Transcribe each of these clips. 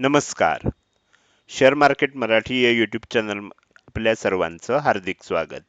नमस्कार. Share market Marathi या YouTube channel आपल्या सर्वांचं हार्दिक स्वागत.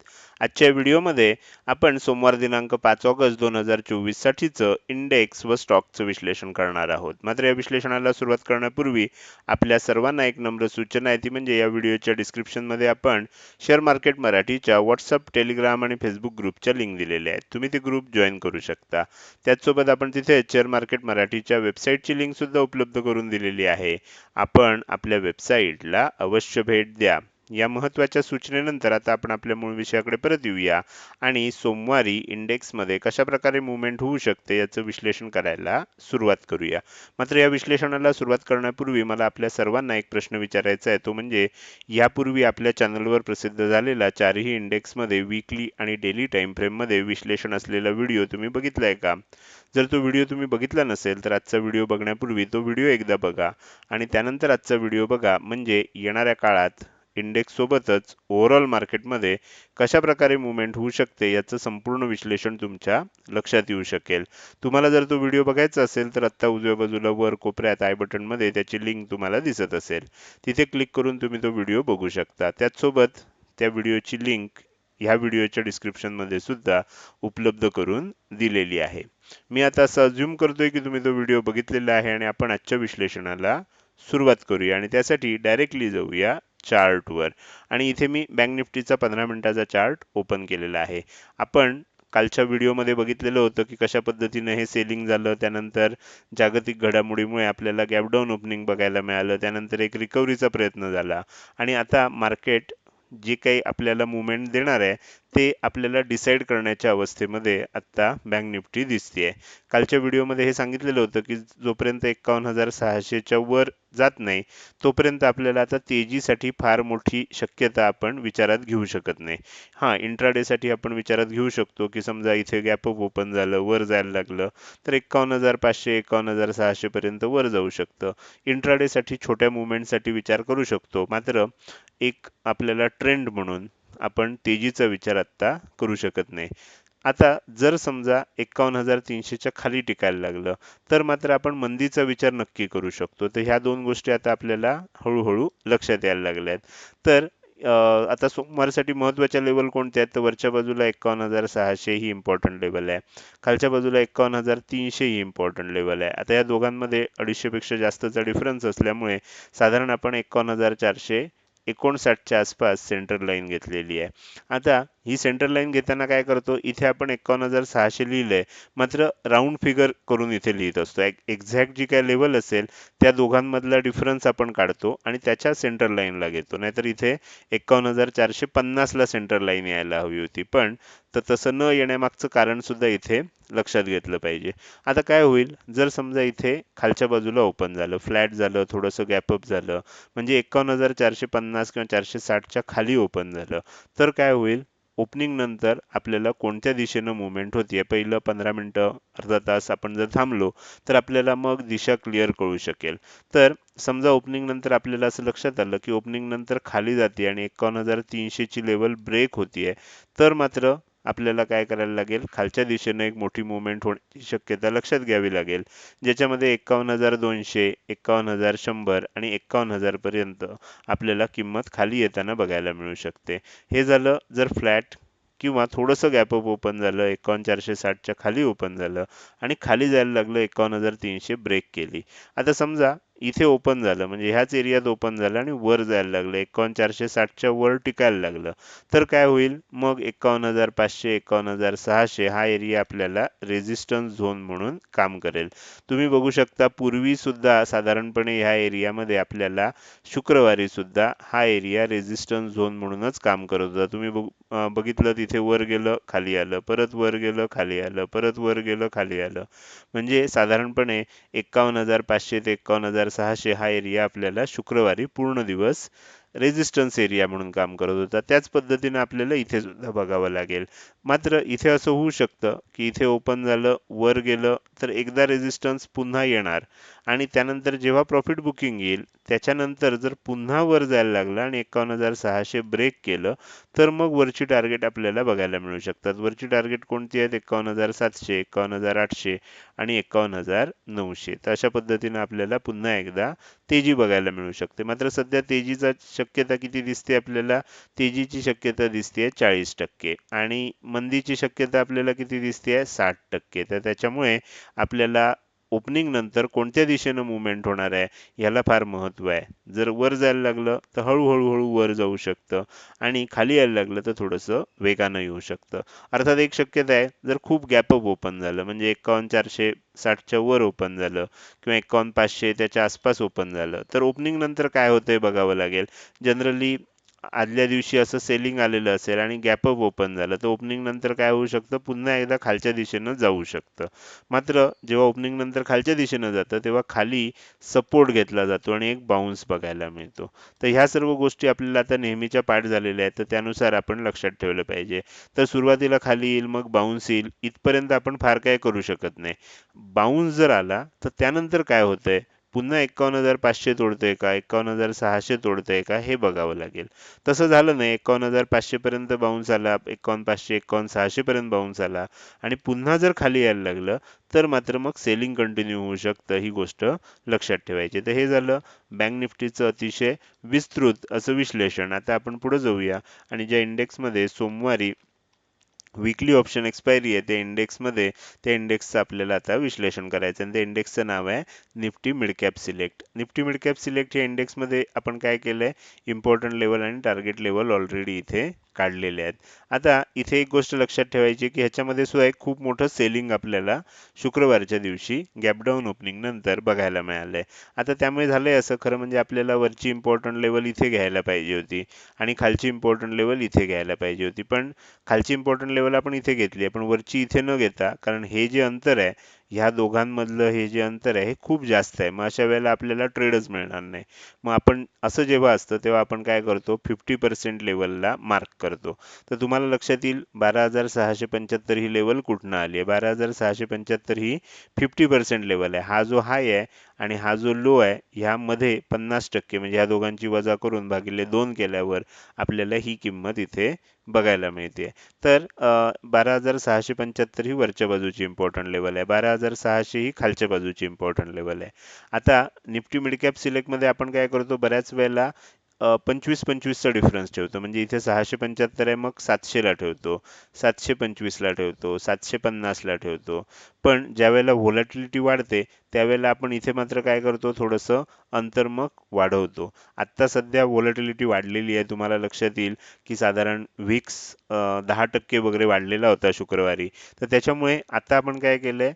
आजच्या व्हिडिओमध्ये आपण सोमवार दिनांक पाच ऑगस्ट दोन हजार चोवीससाठीचं इंडेक्स व स्टॉकचं विश्लेषण करणार आहोत. मात्र या विश्लेषणाला सुरुवात करण्यापूर्वी आपल्या सर्वांना एक नम्र सूचना आहे. ती म्हणजे या व्हिडिओच्या डिस्क्रिप्शनमध्ये आपण शेअर मार्केट मराठीच्या व्हॉट्सअप टेलिग्राम आणि फेसबुक ग्रुपच्या लिंक दिलेल्या आहेत. तुम्ही ते ग्रुप जॉईन करू शकता. त्याचसोबत आपण तिथे शेअर मार्केट मराठीच्या वेबसाईटची लिंक सुद्धा उपलब्ध करून दिलेली आहे. आपण आपल्या वेबसाईटला अवश्य भेट द्या. या महत्त्वाच्या सूचनेनंतर आता आपण आपल्या मूळ विषयाकडे परत येऊया. आणि सोमवारी इंडेक्समध्ये कशाप्रकारे मुवमेंट होऊ शकते याचं विश्लेषण करायला सुरुवात करूया. मात्र या विश्लेषणाला सुरुवात करण्यापूर्वी मला आपल्या सर्वांना एक प्रश्न विचारायचा आहे. तो म्हणजे यापूर्वी आपल्या चॅनलवर प्रसिद्ध झालेला चारही इंडेक्समध्ये वीकली आणि डेली टाईम फ्रेममध्ये विश्लेषण असलेला व्हिडिओ तुम्ही बघितला आहे का? जर तो व्हिडिओ तुम्ही बघितला नसेल तर आजचा व्हिडिओ बघण्यापूर्वी तो व्हिडिओ एकदा बघा. आणि त्यानंतर आजचा व्हिडिओ बघा म्हणजे येणाऱ्या काळात इंडेक्स सोबतच ओव्हरऑल मार्केटमध्ये कशा प्रकारे मुवमेंट होऊ शकते याचं संपूर्ण विश्लेषण तुमच्या लक्षात येऊ शकेल. तुम्हाला जर तो व्हिडिओ बघायचा असेल तर आत्ता उजव्या बाजूला वर कोपऱ्यात आय बटनमध्ये त्याची लिंक तुम्हाला दिसत असेल. तिथे क्लिक करून तुम्ही तो व्हिडिओ बघू शकता. त्याचसोबत त्या व्हिडिओची लिंक ह्या व्हिडिओच्या डिस्क्रिप्शनमध्ये सुद्धा उपलब्ध करून दिलेली आहे. मी आता असं अज्युम करतोय की तुम्ही तो व्हिडिओ बघितलेला आहे आणि आपण आजच्या विश्लेषणाला सुरुवात करूया आणि त्यासाठी डायरेक्टली जाऊया चार्टवर. आणि इथे मी बँक निफ्टीचा पंधरा मिनिटाचा चार्ट ओपन केलेला आहे. आपण कालच्या व्हिडिओमध्ये बघितलेलं होतं की कशा पद्धतीने हे सेलिंग झालं त्यानंतर जागतिक घडामोडीमुळे आपल्याला गॅपडाऊन ओपनिंग बघायला मिळालं त्यानंतर एक रिकव्हरीचा प्रयत्न झाला. आणि आता मार्केट जे काही आपल्याला मुवमेंट देणार आहे ते आपल्याला डिसाईड करण्याच्या अवस्थेमध्ये आत्ता बँक निफ्टी दिसते आहे कालच्या व्हिडिओमध्ये हे सांगितलेलं होतं की जोपर्यंत एकावन्न हजार सहाशेच्या वर जात नाही तोपर्यंत आपल्याला आता तेजीसाठी फार मोठी शक्यता आपण विचारात घेऊ शकत नाही. हां इंट्राडेसाठी आपण विचारात घेऊ शकतो की समजा इथे गॅपअप ओपन झालं वर जायला लागलं तर एकावन्न हजार पाचशे एकावन्न हजार सहाशेपर्यंत वर जाऊ शकतं. इंट्राडेसाठी छोट्या मुवमेंटसाठी विचार करू शकतो. मात्र एक आपल्याला ट्रेंड म्हणून आपण तेजीचा विचार आत्ता करू शकत नाही. आता जर समजा एकावन्न हजार तीनशेच्या खाली टिकायला लागलं तर मात्र आपण मंदीचा विचार नक्की करू शकतो. तर ह्या दोन गोष्टी आता आपल्याला हळूहळू लक्षात यायला लागल्या आहेत. तर आता सोमवारसाठी महत्त्वाच्या लेवल कोणत्या आहेत? तर वरच्या बाजूला एकावन्न हजार सहाशे ही इम्पॉर्टंट लेवल आहे. खालच्या बाजूला एकावन्न हजार तीनशे ही इम्पॉर्टंट लेवल आहे. आता या दोघांमध्ये अडीचशेपेक्षा जास्तचा डिफरन्स असल्यामुळे साधारण आपण एकावन्न हजार चारशे एकोणसाठच्या आसपास सेंटर लाईन घेतलेली आहे. आता ही सेंटर लाईन घेताना काय करतो? इथे आपण एकावन्न हजार सहाशे लिहिलंय. मात्र राऊंड फिगर करून इथे लिहित असतो. एक्झॅक्ट जी काय लेवल असेल त्या दोघांमधला डिफरन्स आपण काढतो आणि त्याच्या सेंटर लाईनला घेतो. नाहीतर इथे एकावन्न हजार चारशे पन्नासला सेंटर लाईन यायला हवी होती. पण तर तसं न येण्यामागचं कारण सुद्धा इथे लक्षात घेतलं पाहिजे. आता काय होईल? जर समजा इथे खालच्या बाजूला ओपन झालं फ्लॅट झालं थोडंसं गॅपअप झालं म्हणजे एकावन्न हजार चारशे पन्नास किंवा चारशे साठच्या खाली ओपन झालं तर काय होईल? ओपनिंग नंतर आपल्याला कोणत्या दिशेनं मुवमेंट होते पहिलं पंधरा मिनटं अर्धा तास आपण जर थांबलो तर आपल्याला मग दिशा क्लिअर कळू शकेल. तर समजा ओपनिंग नंतर आपल्याला असं लक्षात आलं की ओपनिंग नंतर खाली जाते आणि एकावन्न हजार तीनशेची लेवल ब्रेक होती आहे तर मात्र आपल्याला काय करायला लागेल? खालच्या दिशेनं एक मोठी मुवमेंट होण्याची शक्यता लक्षात घ्यावी लागेल. ज्याच्यामध्ये एकावन्न हजार दोनशे एकावन्न हजार शंभर आणि एकावन्न हजारपर्यंत आपल्याला किंमत खाली येताना बघायला मिळू शकते. हे झालं जर फ्लॅट किंवा थोडंसं गॅपअप ओपन झालं एकावन्न चारशे साठच्या खाली ओपन झालं आणि खाली जायला लागलं एकावन्न हजार तीनशे ब्रेक केली. आता समजा इथे ओपन झालं. म्हणजे ह्याच एरियात ओपन झालं आणि वर जायला लागलं. एकावन्न चारशे साठच्या वर टिकायला लागलं. तर काय होईल? मग एकावन्न हजार पाचशे एकावन्न हजार सहाशे हा एरिया आपल्याला रेझिस्टन्स झोन म्हणून काम करेल. तुम्ही बघू शकता पूर्वी सुद्धा साधारणपणे ह्या एरियामध्ये आपल्याला शुक्रवारी सुद्धा हा एरिया रेझिस्टन्स झोन म्हणूनच काम करत होता. तुम्ही बघितलं तिथे वर गेलं खाली आलं. परत वर गेलं खाली आलं. परत वर गेलं खाली आलं. म्हणजे साधारणपणे एकावन्न हजार पाचशे ते एकावन्न हजार सहाशे हा एरिया आपल्याला शुक्रवारी पूर्ण दिवस रेझिस्टन्स एरिया म्हणून काम करत होता. त्याच पद्धतीने आपल्याला इथे सुद्धा बघावं लागेल. मात्र इथे असं होऊ शकतं की इथे ओपन झालं वर गेलं तर एकदा रेझिस्टन्स पुन्हा येणार. आणि त्यानंतर जेव्हा प्रॉफिट बुकिंग येईल त्याच्यानंतर जर पुन्हा वर जायला लागलं आणि एकावन्न हजार सहाशे ब्रेक केलं तर मग वरची टार्गेट आपल्याला बघायला मिळू शकतात. वरची टार्गेट कोणती आहेत? एकावन्न हजार सातशे एकावन्न हजार आठशे आणि एकावन्न हजार नऊशे. तर अशा पद्धतीने आपल्याला पुन्हा एकदा तेजी बघायला मिळू शकते. मात्र सध्या तेजीचा शक्यता किती दिसते आपल्याला? तेजीची शक्यता दिसते चाळीस टक्के. आणि मंदीची शक्यता आपल्याला किती दिसते आहे? साठ टक्के. तर त्याच्यामुळे आपल्याला ओपनिंग नंतर कोणत्या दिशेनं मुवमेंट होणार आहे याला फार महत्त्व आहे. जर वर जायला लागलं तर हळूहळू हळू वर जाऊ शकतं आणि खाली यायला लागलं तर थोडंसं वेगानं येऊ शकतं. अर्थात एक शक्यता आहे जर खूप गॅपअप ओपन झालं म्हणजे एकावन्न चारशे साठच्या वर ओपन झालं किंवा एकावन्न पाचशे त्याच्या आसपास ओपन झालं तर ओपनिंग नंतर काय होतंय बघावं लागेल? जनरली आदल्या दिवशी असं सेलिंग आलेलं असेल आणि गॅपअप ओपन झालं तर ओपनिंग नंतर काय होऊ शकतं? पुन्हा एकदा खालच्या दिशेनं जाऊ शकतं. मात्र जेव्हा ओपनिंग नंतर खालच्या दिशेनं जातं तेव्हा खाली सपोर्ट घेतला जातो आणि एक बाउन्स बघायला मिळतो. तर ह्या सर्व गोष्टी आपल्याला आता नेहमीच्या पाठ झालेल्या आहेत तर त्यानुसार आपण लक्षात ठेवलं पाहिजे. तर सुरुवातीला खाली येईल मग बाउन्स येईल. इथपर्यंत आपण फार काय करू शकत नाही. बाउन्स जर आला तर त्यानंतर काय होतंय? पुन्हा एकावन्न हजार पाचशे तोडतोय का? एकावन्न हजार सहाशे तोडतोय का? हे बघावं लागेल. तसं झालं नाही. एकावन्न हजार पाचशेपर्यंत बाउन्स आला. एकावन्न पाचशे एकावन्न सहाशेपर्यंत बाउन्स आला. आणि पुन्हा जर खाली यायला लागलं तर मात्र मग सेलिंग कंटिन्यू होऊ शकतं ही गोष्ट लक्षात ठेवायची. तर हे झालं. बँक निफ्टीचं अतिशय विस्तृत असं विश्लेषण. आता आपण पुढे जाऊया. आणि ज्या इंडेक्समध्ये सोमवारी विकली ऑप्शन एक्सपायरी आहे त्या इंडेक्समध्ये त्या इंडेक्सचं आपल्याला आता विश्लेषण करायचं आणि त्या इंडेक्सचं नाव आहे Nifty midcap select Nifty midcap select या इंडेक्समध्ये आपण काय केलं आहे इम्पॉर्टंट लेवल आणि टार्गेट लेवल ऑलरेडी इथे काढलेले आहेत. आता इथे एक गोष्ट लक्षात ठेवायची की ह्याच्यामध्ये सुद्धा एक खूप मोठं सेलिंग आपल्याला शुक्रवारच्या दिवशी गॅपडाऊन ओपनिंग नंतर बघायला मिळालंय. आता त्यामुळे झालंय असं खरं म्हणजे आपल्याला वरची इम्पॉर्टंट लेवल इथे घ्यायला पाहिजे होती आणि खालची इम्पॉर्टंट लेवल इथे घ्यायला पाहिजे होती. पण खालची इम्पॉर्टंट लेवल आपण इथे घेतली आहे. पण वरची इथे न घेता कारण हे जे अंतर आहे ह्या दोघांमधलं हे जे अंतर आहे हे खूप जास्त आहे. मग अशा वेळेला आपल्याला ट्रेडच मिळणार नाही. मग आपण असं जेव्हा असतं तेव्हा आपण काय करतो? फिफ्टी पर्सेंट लेवलला मार्क करतो. तर तुम्हाला लक्षात येईल बारा हजार सहाशे पंच्याहत्तर ही लेवल कुठनं आली आहे? बारा हजार सहाशे पंच्याहत्तर ही फिफ्टी पर्सेंट लेवल आहे. हा जो हाय आहे आणि हा जो लो आहे ह्यामध्ये पन्नास टक्के म्हणजे ह्या दोघांची वजा करून भागिले दोन केल्यावर आपल्याला ही किंमत इथे बघायला मिळते. तर बारा हजार सहाशे पंच्याहत्तर ही वरच्या बाजूची इम्पॉर्टंट लेवल आहे. बारा हजार सहाशे ही खालच्या बाजूची इम्पॉर्टंट लेवल आहे. आता निफ्टी मिडकॅप सिलेक्टमध्ये आपण काय करतो? बऱ्याच वेळेला पंचवीस पंचवीसचा डिफरन्स ठेवतो. म्हणजे इथे सहाशे पंच्याहत्तर आहे मग सातशेला ठेवतो. सातशे पंचवीसला ठेवतो सातशे पन्नासला ठेवतो. पण ज्यावेळेला व्होलॅटिलिटी वाढते त्यावेळेला आपण इथे मात्र काय करतो? थोडंसं अंतर मग वाढवतो. आत्ता सध्या व्होलॅटिलिटी वाढलेली आहे. तुम्हाला लक्षात येईल की साधारण विक्स दहा टक्के वगैरे वाढलेला होता शुक्रवारी. तर त्याच्यामुळे आता आपण काय केलं आहे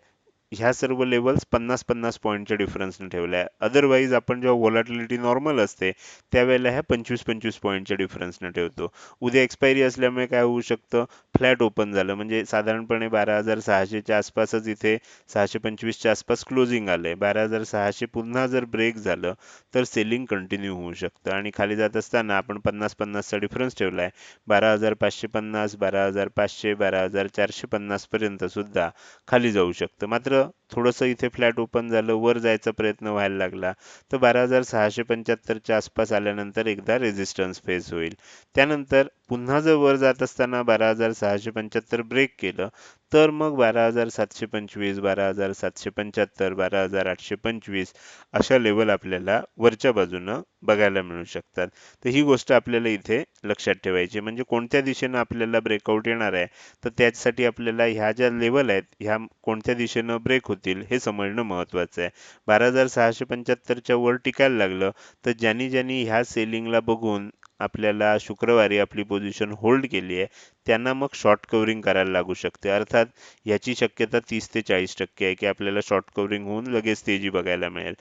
ह्या सर्व लेवल्स पन्नास पन्नास पॉईंटच्या डिफरन्सने ठेवल्या. आहे अदरवाईज आपण जेव्हा व्होलाटिलिटी नॉर्मल असते त्यावेळेला ह्या पंचवीस पंचवीस पॉईंटच्या डिफरन्सने ठेवतो. उद्या एक्सपायरी असल्यामुळे काय होऊ शकतं? फ्लॅट ओपन झालं. म्हणजे साधारणपणे बारा हजार सहाशेच्या आसपासच इथे सहाशे पंचवीसच्या आसपास क्लोजिंग आलं आहे बारा हजार सहाशे पुन्हा जर ब्रेक झालं तर सेलिंग कंटिन्यू होऊ शकतं. आणि खाली जात असताना आपण पन्नास पन्नासचा डिफरन्स ठेवला आहे बारा हजार पाचशे पन्नास बारा हजार पाचशे बारा हजार चारशे पन्नासपर्यंत सुद्धा खाली जाऊ शकतं. मात्र थोडंसं इथे फ्लॅट ओपन झालं वर जायचा प्रयत्न व्हायला लागला. तर बारा हजार सहाशे पंच्याहत्तरच्या आसपास आल्यानंतर एकदा रेझिस्टन्स फेस होईल. त्यानंतर पुन्हा जर वर जात असताना बारा हजार सहाशे पंच्याहत्तर ब्रेक केलं तर मग बारा हजार सातशे पंचवीस बारा हजार सातशे पंच्याहत्तर बारा हजार आठशे पंचवीस अशा लेवल आपल्याला वरच्या बाजूनं बघायला मिळू शकतात. तर ही गोष्ट आपल्याला इथे लक्षात ठेवायची म्हणजे कोणत्या दिशेनं आपल्याला ब्रेकआउट येणार आहे? तर त्यासाठी आपल्याला ह्या ज्या लेवल आहेत ह्या कोणत्या दिशेनं ब्रेक होतील हे समजणं महत्त्वाचं आहे. बारा हजार सहाशे पंच्याहत्तरच्या वर टिकायला लागलं तर ज्यांनी ज्यांनी ह्या सेलिंगला बघून आपल्याला शुक्रवारी आपली पोझिशन होल्ड केली आहे त्यांना मग शॉर्ट कव्हरिंग करायला लागू शकते. अर्थात याची शक्यता तीस ते चाळीस टक्के आहे की आपल्याला शॉर्ट कव्हरिंग होऊन लगेच तेजी बघायला मिळेल.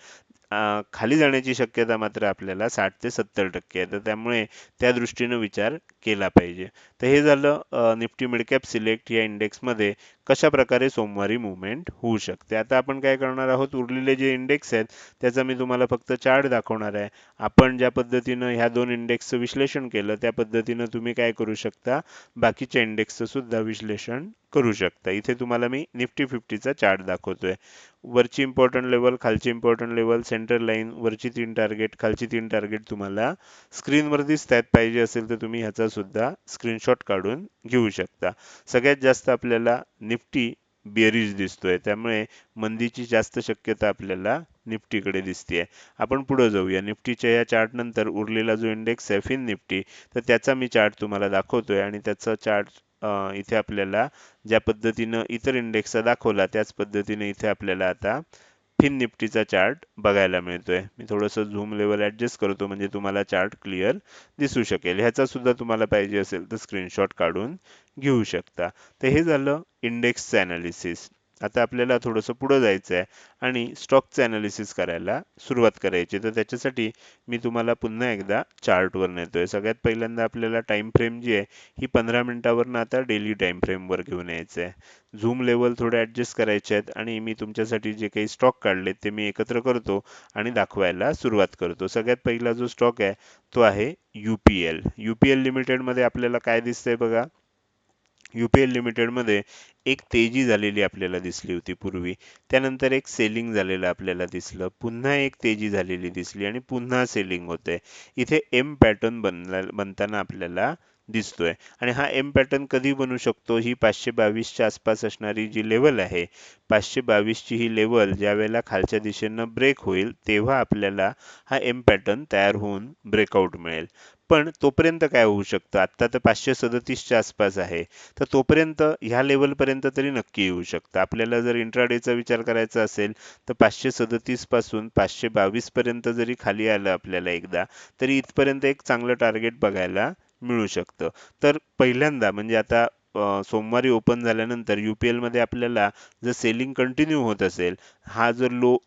खाली जाण्याची शक्यता मात्र आपल्याला साठ ते सत्तर टक्के आहे. तर त्यामुळे त्या दृष्टीनं विचार केला पाहिजे. तर हे झालं निफ्टी मिडकॅप सिलेक्ट या इंडेक्समध्ये कशा प्रकारे सोमवारी मुवमेंट होऊ शकते. आता आपण काय करणार आहोत? उरलेले जे इंडेक्स आहेत त्याचा मी तुम्हाला फक्त चार्ट दाखवणार आहे. आपण ज्या पद्धतीनं ह्या दोन इंडेक्सचं विश्लेषण केलं त्या पद्धतीनं तुम्ही काय करू शकता? बाकीच्या इंडेक्सचं सुद्धा विश्लेषण करू शकता. इथे तुम्हाला मी निफ्टी फिफ्टीचा चार्ट दाखवतोय. वरची इम्पॉर्टंट लेवल खालची इम्पॉर्टंट लेवल सेंटर लाईन वरची तीन टार्गेट खालची तीन टार्गेट तुम्हाला स्क्रीनवर दिसतायत पाहिजे असेल तर तुम्ही ह्याचा सुद्धा स्क्रीनशॉट काढून घेऊ शकता. सगळ्यात जास्त आपल्याला निफ्टी बेरीज दिसतोय. त्यामुळे मंदीची जास्त शक्यता आपल्याला निफ्टीकडे दिसते आपण पुढे जाऊया. निफ्टीच्या या चार्ट नंतर उरलेला जो इंडेक्स आहे फिन निफ्टी तर त्याचा मी चार्ट तुम्हाला दाखवतोय आणि त्याचा चार्ट इथे आपल्याला ज्या पद्धतीनं इतर इंडेक्सचा दाखवला त्याच पद्धतीने इथे आपल्याला आता फिन निफ्टीचा चार्ट बघायला मिळतोय. मी थोडंसं झूम लेवल ॲडजस्ट करतो म्हणजे तुम्हाला चार्ट क्लिअर दिसू शकेल. ह्याचा सुद्धा तुम्हाला पाहिजे असेल तर स्क्रीनशॉट काढून घेऊ शकता. तर हे झालं इंडेक्सचं ॲनालिसिस आता आपल्याला थोडंसं पुढं जायचं आहे आणि स्टॉकचं अनालिसिस करायला सुरुवात करायची. तर त्याच्यासाठी मी तुम्हाला पुन्हा एकदा चार्टवर नेतो आहे सगळ्यात पहिल्यांदा आपल्याला टाईम फ्रेम जी आहे ही पंधरा मिनटावरनं आता डेली टाईम फ्रेमवर घेऊन यायचं आहे झूम लेवल थोडे ॲडजस्ट करायचे आहेत आणि मी तुमच्यासाठी जे काही स्टॉक काढलेत ते मी एकत्र करतो आणि दाखवायला सुरुवात करतो. सगळ्यात पहिला जो स्टॉक आहे तो आहे U P L U P L लिमिटेडमध्ये आपल्याला काय दिसतंय बघा? यू पी एल लिमिटेडमध्ये एक तेजी झालेली आपल्याला दिसली होती पूर्वी. त्यानंतर एक सेलिंग झालेलं आपल्याला दिसलं. पुन्हा एक तेजी झालेली दिसली आणि पुन्हा सेलिंग होते इथे एम पॅटर्न बनला बनताना आपल्याला दिसतोय. आणि हा एम पॅटर्न कधी बनू शकतो? ही पाचशे बावीसच्या आसपास असणारी जी लेवल आहे पाचशे बावीसची ही लेवल ज्या वेळेला खालच्या दिशेनं ब्रेक होईल तेव्हा आपल्याला हा एम पॅटर्न तयार होऊन ब्रेकआउट मिळेल. पण तोपर्यंत काय होऊ शकतं? आत्ता तर पाचशे सदतीसच्या आसपास आहे. तर तोपर्यंत ह्या लेवलपर्यंत तरी नक्की येऊ शकतं. आपल्याला जर इंट्राडेचा विचार करायचा असेल तर पाचशे सदतीसपासून पाचशे बावीस पर्यंत जरी खाली आलं आपल्याला एकदा तरी इथपर्यंत एक चांगलं टार्गेट बघायला मिळू शकतं. तर पहिल्यांदा म्हणजे आता सोमवारी ओपन झाल्यानंतर यू पी एलमध्ये आपल्याला जर सेलिंग कंटिन्यू होत असेल हा जर लो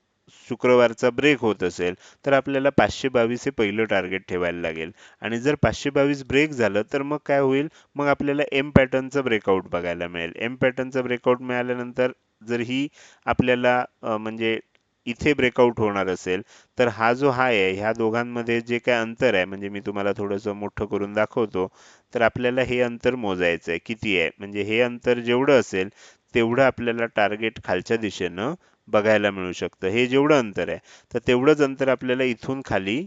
शुक्रवारचा ब्रेक होत असेल तर आपल्याला पाचशे बावीस हे पहिलं टार्गेट ठेवायला लागेल. आणि जर पाचशे बावीस ब्रेक झालं तर मग काय होईल? मग आपल्याला एम पॅटर्नचं ब्रेकआउट बघायला मिळेल. एम पॅटर्नचं ब्रेकआउट मिळाल्यानंतर जर ही आपल्याला म्हणजे इथे ब्रेकआउट होणार असेल तर हा जो हाय आहे ह्या दोघांमध्ये जे काय अंतर आहे म्हणजे मी तुम्हाला थोडंसं मोठं करून दाखवतो तर आपल्याला हे अंतर मोजायचं आहे. किती आहे? म्हणजे हे अंतर जेवढं असेल तेवढं आपल्याला टार्गेट खालच्या दिशेनं बघायला मिळू शकतं. हे जेवढं अंतर आहे तर तेवढंच अंतर आपल्याला इथून खाली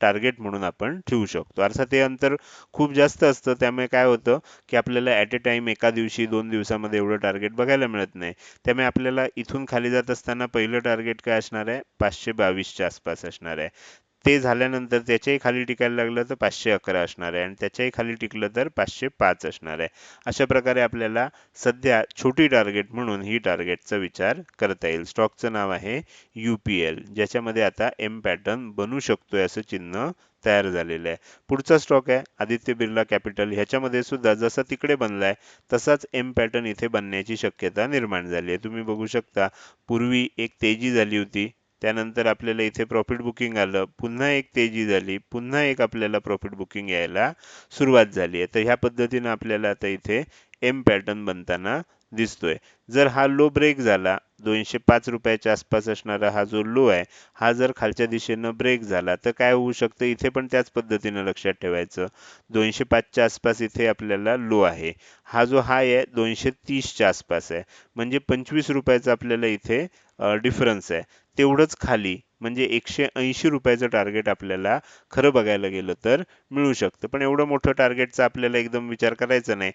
टार्गेट म्हणून आपण ठेवू शकतो. अर्थात ते अंतर खूप जास्त असतं त्यामुळे काय होतं की आपल्याला ॲट ए टाइम एका दिवशी दोन दिवसामध्ये एवढं टार्गेट बघायला मिळत नाही. त्यामुळे आपल्याला इथून खाली जात असताना पहिलं टार्गेट काय असणार आहे? पाचशे बावीसच्या आसपास असणार आहे. ते झाल्यानंतर त्याच्याही खाली टिकायला लागलं तर पाचशे अकरा असणार आहे. आणि त्याच्याही खाली टिकलं तर पाचशे पाच असणार आहे. अशा प्रकारे आपल्याला सध्या छोटी टार्गेट म्हणून ही टार्गेटचा विचार करता येईल. स्टॉकचं नाव आहे यू पी एल ज्याच्यामध्ये आता एम पॅटर्न बनू शकतोय असं चिन्ह तयार झालेलं आहे. पुढचा स्टॉक आहे आदित्य बिर्ला कॅपिटल ह्याच्यामध्ये सुद्धा जसा तिकडे बनलाय तसाच एम पॅटर्न इथे बनण्याची शक्यता निर्माण झाली आहे. तुम्ही बघू शकता पूर्वी एक तेजी झाली होती. त्यानंतर आपल्याला इथे प्रॉफिट बुकिंग आलं. पुन्हा एक तेजी झाली. पुन्हा एक आपल्याला प्रॉफिट बुकिंग यायला सुरुवात झाली आहे. तर ह्या पद्धतीनं आपल्याला आता इथे एम पॅटर्न बनताना दिसतोय. जर हा लो ब्रेक झाला दोनशे पाच रुपयाच्या आसपास असणारा हा जो लो आहे हा जर खालच्या दिशेनं ब्रेक झाला तर काय होऊ शकतं? इथे पण त्याच पद्धतीनं लक्षात ठेवायचं. दोनशे पाचच्या आसपास इथे आपल्याला लो आहे. हा जो हाय आहे दोनशे तीसच्या आसपास आहे. म्हणजे पंचवीस रुपयाचा आपल्याला इथे डिफरन्स आहे. तेवढंच खाली म्हणजे एकशे ऐंशी रुपयाचं टार्गेट आपल्याला खरं बघायला गेलं तर मिळू शकतं. पण एवढं मोठं टार्गेटचा आपल्याला एकदम विचार करायचा नाही.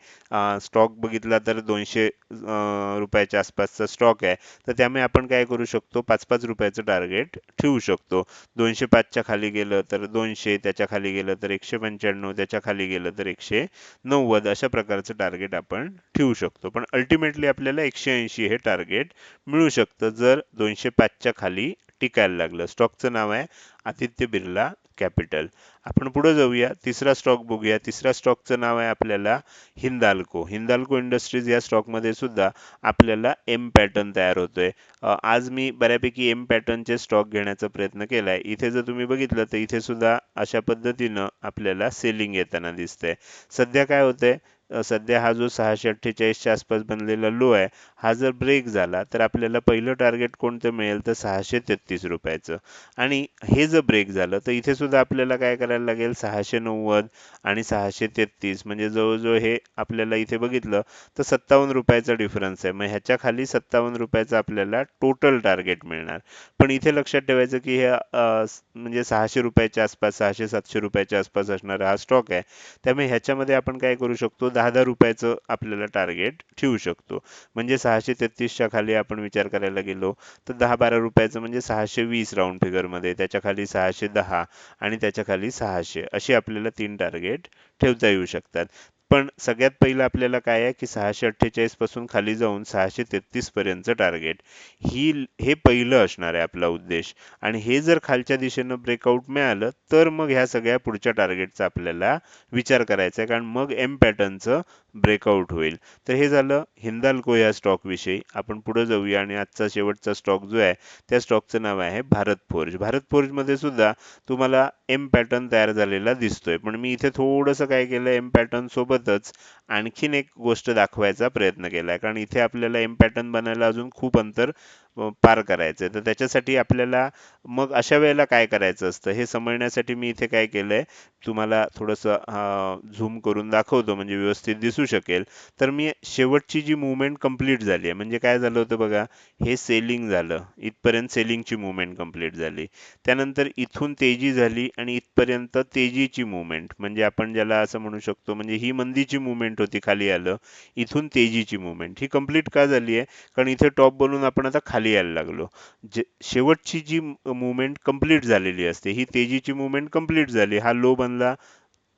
स्टॉक बघितला तर दोनशे रुपयाच्या आसपासचा स्टॉक आहे. तर त्यामुळे आपण काय करू शकतो? पाच पाच रुपयाचं टार्गेट ठेवू शकतो. दोनशे पाचच्या खाली गेलं तर दोनशे त्याच्याखाली गेलं तर एकशे पंच्याण्णव त्याच्याखाली गेलं तर एकशे नव्वद अशा प्रकारचं टार्गेट आपण ठेवू शकतो. पण अल्टिमेटली आपल्याला एकशे ऐंशी हे टार्गेट मिळू शकतं जर दोनशे पाचच्या खाली टिकायला लागलं. स्टॉकचं नाव आहे आदित्य बिर्ला कॅपिटल. आपण पुढे जाऊया. तिसरा स्टॉक बघूया. तिसऱ्या स्टॉकचं नाव आहे आपल्याला हिंदाल्को. हिंदाल्को इंडस्ट्रीज या स्टॉकमध्ये सुद्धा आपल्याला एम पॅटर्न तयार होतोय. आज मी बऱ्यापैकी एम पॅटर्नचे स्टॉक घेण्याचा प्रयत्न केला आहे इथे जर तुम्ही बघितलं तर इथे सुद्धा अशा पद्धतीनं आपल्याला सेलिंग येताना दिसतंय. सध्या काय होतंय? सध्या हा जो सहाशे अठ्ठेचाळीसच्या आसपास बनलेला लो आहे हा जर ब्रेक झाला तर आपल्याला पहिलं टार्गेट कोणतं मिळेल? तर सहाशे तेहतीस रुपयाचं. आणि हे जर ब्रेक झालं तर इथे सुद्धा आपल्याला काय करायला लागेल? सहाशे नव्वद आणि सहाशे तेहतीस. म्हणजे जवळजवळ हे आपल्याला इथे बघितलं तर सत्तावन्न रुपयाचा डिफरन्स आहे. मग ह्याच्या खाली सत्तावन्न रुपयाचं आपल्याला टोटल टार्गेट मिळणार. पण इथे लक्षात ठेवायचं की हे म्हणजे सहाशे रुपयाच्या आसपास सहाशे सातशे रुपयाच्या आसपास असणारा हा स्टॉक आहे. त्यामुळे ह्याच्यामध्ये आपण काय करू शकतो? दहा दहा रुपयाचं आपल्याला टार्गेट ठेवू शकतो. म्हणजे सहाशे तेहतीसच्या खाली आपण विचार करायला गेलो तर दहा बारा रुपयाचं म्हणजे सहाशे वीस राऊंड फिगरमध्ये त्याच्याखाली सहाशे दहा आणि त्याच्याखाली सहाशे अशी आपल्याला तीन टार्गेट ठेवता येऊ शकतात. पण सगळ्यात पहिलं आपल्याला काय आहे की सहाशे अठ्ठेचाळीसपासून खाली जाऊन सहाशे तेहतीसपर्यंतचं टार्गेट ही हे पहिलं असणार आहे आपला उद्देश. आणि हे जर खालच्या दिशेनं ब्रेकआउट मिळालं तर मग ह्या सगळ्या पुढच्या टार्गेटचा आपल्याला विचार करायचा आहे. कारण मग एम पॅटर्नचं ब्रेकआउट होईल. तर हे झालं हिंदाल्को या स्टॉक विषयी. आपण पुढे जाऊया आणि आजचा शेवटचा स्टॉक जो आहे त्या स्टॉकचं नाव आहे भारत फोर्ज भारत फोर्जमध्ये सुद्धा तुम्हाला एम पॅटर्न तयार झालेला दिसतोय. पण मी इथे थोडंसं काय केलं एम पॅटर्न सोबतच आणखीन एक गोष्ट दाखवायचा प्रयत्न केला आहे कारण इथे आपल्याला एम पॅटर्न बनायला अजून खूप अंतर पार करायचं तर त्याच्यासाठी आपल्याला मग अशा वेळेला काय करायचं असतं? हे समजण्यासाठी मी इथे काय केलंय? तुम्हाला थोडंसं झूम करून दाखवतो म्हणजे व्यवस्थित दिसू शकेल. तर मी शेवटची जी मुवमेंट कंप्लीट झाली आहे म्हणजे काय झालं होतं बघा? हे सेलिंग झालं. इथपर्यंत सेलिंगची मुवमेंट कंप्लीट झाली. त्यानंतर इथून तेजी झाली आणि इथपर्यंत तेजीची मुवमेंट म्हणजे आपण ज्याला असं म्हणू शकतो म्हणजे ही मंदीची मुवमेंट होती खाली आलं. इथून तेजीची मुवमेंट ही कंप्लीट का झाली आहे? कारण इथे टॉप बोलून आपण आता खाली यायला लागलो. जे शेवटची जी मुवमेंट कंप्लीट झालेली असते ही तेजीची मुवमेंट कंप्लीट झाली. हा लो बनला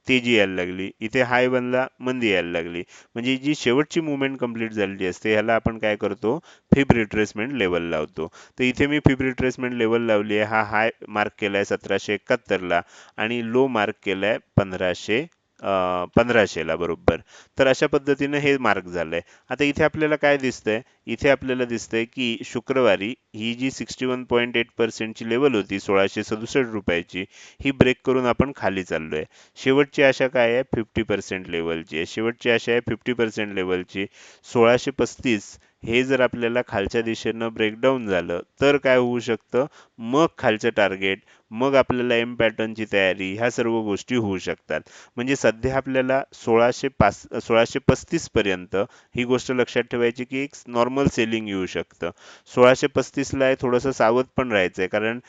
तेजी यायला लागली. इथे हाय बनला मंदी यायला लागली. म्हणजे जी शेवटची मुवमेंट कंप्लीट झालेली असते ह्याला आपण काय करतो? फिब रिट्रेसमेंट लेवल लावतो. तर इथे मी फिब रिट्रेसमेंट लेवल लावली आहे. हा हाय मार्क केला आहे सतराशे एकाहत्तरला आणि लो मार्क केला आहे पंधराशे पंधराशेला बरोबर. तर अशा पद्धतीने हे मार्क झालंय. आता इथे आपल्याला काय दिसतंय? इथे आपल्याला दिसतंय की शुक्रवारी ही जी सिक्स्टी वन पॉईंट एट पर्सेंटची लेवल होती सोळाशे सदुसष्ट रुपयाची ही ब्रेक करून आपण खाली चाललोय. शेवटची आशा काय आहे? फिफ्टी पर्सेंट लेवलची आहे. शेवटची आशा आहे फिफ्टी पर्सेंट लेवलची सोळाशे पस्तीस हे जर आपल्याला खालच्या दिशेनं ब्रेकडाऊन झालं तर काय होऊ शकतं? मग खालचं टार्गेट मग आपल्याला एम पॅटर्नची तयारी ह्या सर्व गोष्टी होऊ शकतात. म्हणजे सध्या आपल्याला सोळाशे पाच सोळाशे पस्तीस पर्यंत ही गोष्ट लक्षात ठेवायची की एक नॉर्मल सेलिंग येऊ शकतं. सोळाशे पस्तीसला थोडंसं सावध पण राहायचंय कारण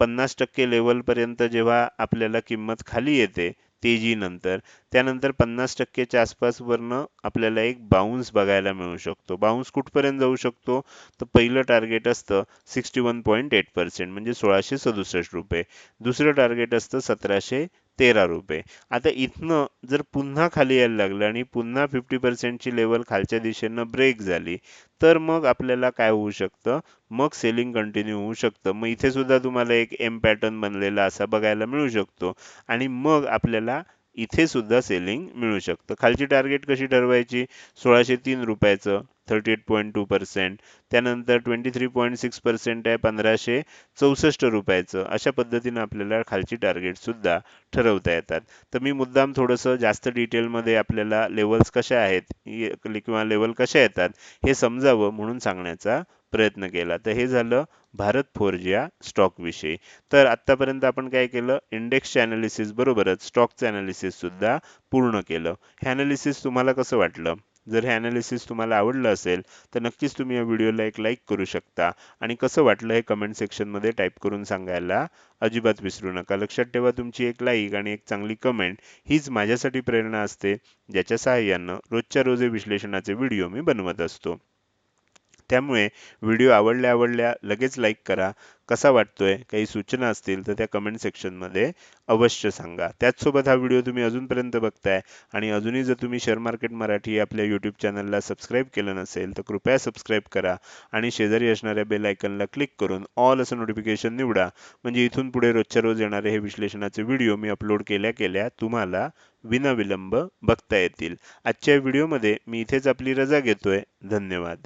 पन्नास टक्के लेवलपर्यंत जेव्हा आपल्याला किंमत खाली येते तेजीनंतर. त्यानंतर पन्नास टक्केच्या आसपास वरनं आपल्याला एक बाउन्स बघायला मिळू शकतो. बाउन्स कुठपर्यंत जाऊ शकतो? तर पहिलं टार्गेट असतं sixty one point eight percent म्हणजे सोळाशे सदुसष्ट रुपये. दुसरं टार्गेट असतं सतराशे तेरा रुपये. आता इथनं जर पुन्हा खाली यायला लागलं आणि पुन्हा फिफ्टी पर्सेंटची लेवल खालच्या दिशेनं ब्रेक झाली तर मग आपल्याला काय होऊ शकतं? मग सेलिंग कंटिन्यू होऊ शकतं. मग इथे सुद्धा तुम्हाला एक एम पॅटर्न बनलेला असा बघायला मिळू शकतो. आणि मग आपल्याला इथे सुद्धा सेलिंग मिळू शकतं. खालची टार्गेट कशी ठरवायची? सोळाशे तीन रुपयाचं thirty eight point two percent त्यानंतर twenty three point six percent आहे पंधराशे चौसष्ट रुपयाचं. अशा पद्धतीनं आपल्याला खालची टार्गेटसुद्धा ठरवता येतात. तर मी मुद्दाम थोडंसं जास्त डिटेलमध्ये आपल्याला लेवल्स कशा आहेत किंवा लेवल कशा येतात हे समजावं म्हणून सांगण्याचा प्रयत्न केला. तर हे झालं भारत फोर्ज या स्टॉक विषयी. तर आतापर्यंत आपण काय केलं? इंडेक्सचे अनालिसिस बरोबरच स्टॉकचं अनालिसिस सुद्धा पूर्ण केलं. हे अनालिसिस तुम्हाला कसं वाटलं? जर हे अनालिसिस तुम्हाला आवडलं असेल तर नक्कीच तुम्ही या व्हिडिओला एक लाईक करू शकता. आणि कसं वाटलं हे कमेंट सेक्शनमध्ये टाईप करून सांगायला अजिबात विसरू नका. लक्षात ठेवा तुमची एक लाईक आणि एक चांगली कमेंट हीच माझ्यासाठी प्रेरणा असते ज्याच्या सहाय्यानं रोजच्या रोज विश्लेषणाचे व्हिडिओ मी बनवत असतो. त्यामुळे व्हिडिओ आवडल्या आवडल्या लगेच लाईक करा. कसा वाटतोय? काही सूचना असतील तर त्या कमेंट सेक्शनमध्ये अवश्य सांगा. त्याचसोबत हा व्हिडिओ तुम्ही अजूनपर्यंत बघताय आणि अजूनही जर तुम्ही शेअर मार्केट मराठी आपल्या यूट्यूब चॅनलला सबस्क्राईब केलं नसेल तर कृपया सबस्क्राईब करा आणि शेजारी असणाऱ्या बेल आयकनला क्लिक करून ऑल असं नोटिफिकेशन निवडा. म्हणजे इथून पुढे रोजच्या रोज येणारे हे विश्लेषणाचे व्हिडिओ मी अपलोड केल्या केल्या तुम्हाला विनाविलंब बघता येतील. आजच्या व्हिडिओमध्ये मी इथेच आपली रजा घेतोय. धन्यवाद.